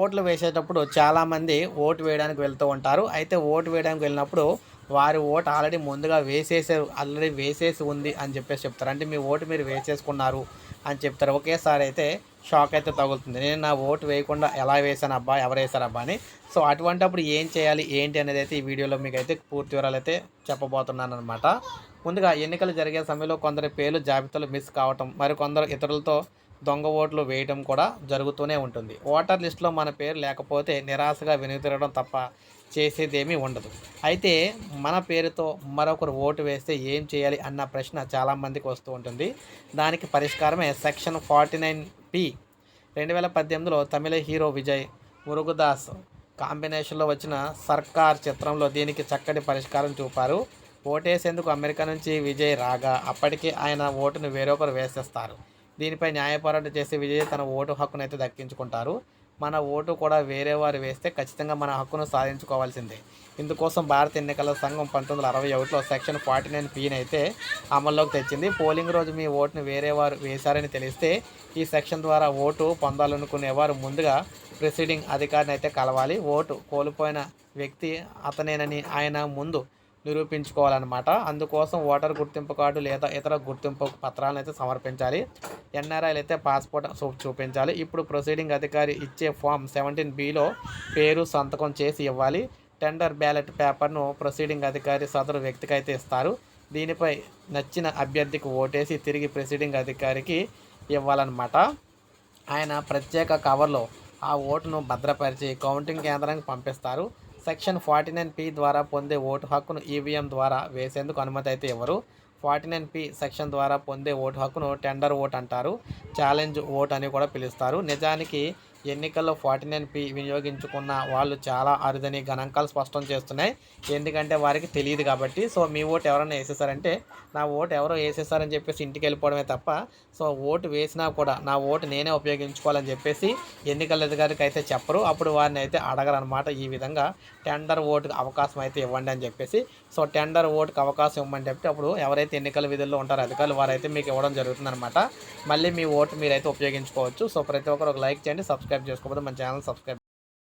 ఓట్లు వేసేటప్పుడు చాలామంది ఓటు వేయడానికి వెళ్తూ ఉంటారు. అయితే ఓటు వేయడానికి వెళ్ళినప్పుడు వారి ఓటు ఆల్రెడీ ముందుగా వేసేసారు ఆల్రెడీ వేసేసి ఉంది అని చెప్పేసి చెప్తారు. అంటే మీ ఓటు మీరు వేసేసుకున్నారు అని చెప్తారు. ఒకేసారి అయితే షాక్ అయితే తగులుతుంది. నేను నా ఓటు వేయకుండా ఎలా వేసాను అబ్బా ఎవరు వేసారబ్బా అని. సో అటువంటి అప్పుడు ఏం చేయాలి ఏంటి అనేది అయితే ఈ వీడియోలో మీకు అయితే పూర్తి వివరాలు అయితే చెప్పబోతున్నాను అనమాట ముందుగా ఎన్నికలు జరిగే సమయంలో కొందరి పేర్లు జాబితాలు మిస్ కావటం మరి కొందరు ఇతరులతో దొంగ ఓట్లు వేయడం కూడా జరుగుతూనే ఉంటుంది. ఓటర్ లిస్టులో మన పేరు లేకపోతే నిరాశగా వెనుతిరగడం తప్ప చేసేదేమీ ఉండదు. అయితే మన పేరుతో మరొకరు ఓటు వేస్తే ఏం చేయాలి అన్న ప్రశ్న చాలామందికి వస్తూ ఉంటుంది. దానికి పరిష్కారమే సెక్షన్ ఫార్టీ నైన్ పి. రెండు వేల పద్దెనిమిదిలో తమిళ హీరో విజయ్ మురుగుదాస్ కాంబినేషన్లో వచ్చిన సర్కార్ చిత్రంలో దీనికి చక్కటి పరిష్కారం చూపారు. ఓటేసేందుకు అమెరికా నుంచి విజయ్ రాగా అప్పటికే ఆయన ఓటును వేరొకరు వేసేస్తారు. దీనిపై న్యాయపోరాటం చేసే విజయ్ తన ఓటు హక్కును అయితే దక్కించుకుంటారు. మన ఓటు కూడా వేరే వారు వేస్తే ఖచ్చితంగా మన హక్కును సాధించుకోవాల్సిందే. ఇందుకోసం భారత ఎన్నికల సంఘం పంతొమ్మిది వందల అరవై ఒకటిలో సెక్షన్ ఫార్టీ నైన్ పీని అయితే అమల్లోకి తెచ్చింది. పోలింగ్ రోజు మీ ఓటును వేరే వారు వేశారని తెలిస్తే ఈ సెక్షన్ ద్వారా ఓటు పొందాలనుకునేవారు ముందుగా ప్రిసీడింగ్ అధికారిని అయితే కలవాలి. ఓటు కోల్పోయిన వ్యక్తి అతనేనని ఆయన ముందు నిరూపించుకోవాలన్నమాట. అందుకోసం ఓటర్ గుర్తింపు కార్డు లేదా ఇతర గుర్తింపు పత్రాలను అయితే సమర్పించాలి. ఎన్ఆర్ఐలు అయితే పాస్పోర్ట్ చూ- చూపించాలి. ఇప్పుడు ప్రొసీడింగ్ అధికారి ఇచ్చే ఫామ్ సెవెంటీన్ బిలో పేరు సంతకం చేసి ఇవ్వాలి. టెండర్ బ్యాలెట్ పేపర్ను ప్రొసీడింగ్ అధికారి సదరు వ్యక్తికి అయితే ఇస్తారు. దీనిపై నచ్చిన అభ్యర్థికి ఓటేసి తిరిగి ప్రొసీడింగ్ అధికారికి ఇవ్వాలన్నమాట. ఆయన ప్రత్యేక కవర్లో ఆ ఓటును భద్రపరిచి కౌంటింగ్ కేంద్రానికి పంపిస్తారు. సెక్షన్ ఫార్టీ నైన్ పి ద్వారా పొందే ఓటు హక్కును ఈవీఎం ద్వారా వేసేందుకు అనుమతి అయితే ఇవ్వరు ఫార్టీ నైన్ పి సెక్షన్ ద్వారా పొందే ఓటు హక్కును టెండర్ ఓట్ అంటారు. ఛాలెంజ్ ఓట్ అని కూడా పిలుస్తారు. నిజానికి ఎన్నికల్లో ఫార్టీ నైన్ పి వినియోగించుకున్న వాళ్ళు చాలా అరుదని గణాంకాలు స్పష్టం చేస్తున్నాయి. ఎందుకంటే వారికి తెలియదు కాబట్టి. సో మీ ఓటు ఎవరైనా వేసేసారంటే నా ఓటు ఎవరో వేసేసారని చెప్పేసి ఇంటికి వెళ్ళిపోవడమే తప్ప సో ఓటు వేసినా కూడా నా ఓటు నేనే ఉపయోగించుకోవాలని చెప్పేసి ఎన్నికల అధికారికి అయితే చెప్పరు. అప్పుడు వారిని అయితే అడగరనమాట ఈ విధంగా. టెండర్ ఓటుకు అవకాశం అయితే ఇవ్వండి అని చెప్పేసి. సో టెండర్ ఓటుకు అవకాశం ఇవ్వమని చెప్తే అప్పుడు ఎవరైతే ఎన్నికల విధుల్లో ఉంటారో అధికారులు వారైతే మీకు ఇవ్వడం జరుగుతుందన్నమాట. మళ్ళీ మీ ఓటు మీరైతే ఉపయోగించుకోవచ్చు. సో ప్రతి ఒక్కరు ఒక లైక్ చేయండి సబ్స్క్రైబ్ చేసుకోకపోతే మన ఛానల్ సబ్స్క్రైబ్